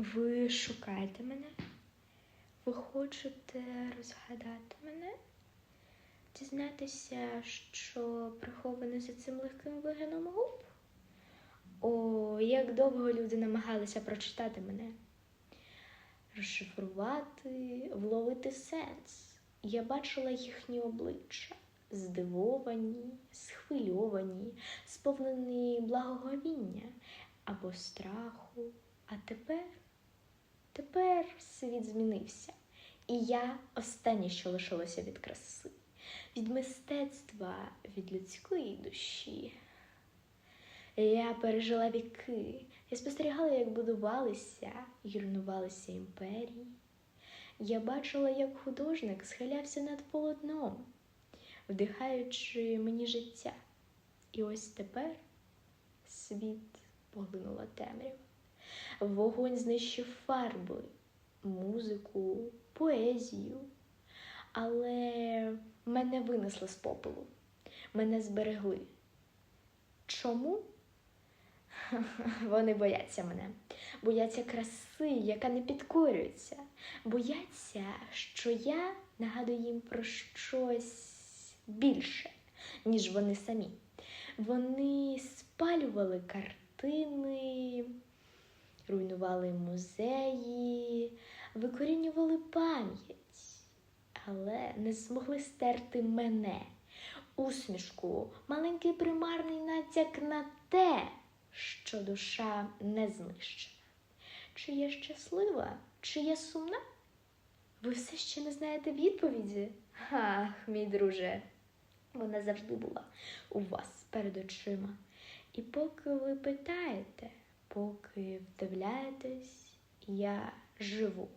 Ви шукаєте мене? Ви хочете розгадати мене? Дізнатися, що приховане за цим легким вигином губ? О, як довго люди намагалися прочитати мене, розшифрувати, вловити сенс. Я бачила їхні обличчя, здивовані, схвильовані, сповнені благоговіння або страху. А тепер, тепер світ змінився, і я останнє, що лишилося від краси, від мистецтва, від людської душі. Я пережила віки, я спостерігала, як будувалися і руйнувалися імперії. Я бачила, як художник схилявся над полотном, вдихаючи мені життя. І ось тепер світ поглинула темрява. Вогонь знищив фарби, музику, поезію, але мене винесли з попелу, мене зберегли. Чому? Вони бояться мене, бояться краси, яка не підкорюється, бояться, що я нагадую їм про щось більше, ніж вони самі. Вони спалювали картини, руйнували музеї, викорінювали пам'ять, але не змогли стерти мене, усмішку, маленький примарний натяк на те, що душа не знищена. Чи я щаслива, чи я сумна? Ви все ще не знаєте відповіді? Ах, мій друже, вона завжди була у вас перед очима. І поки ви питаєте, поки вдивляєтесь, я живу.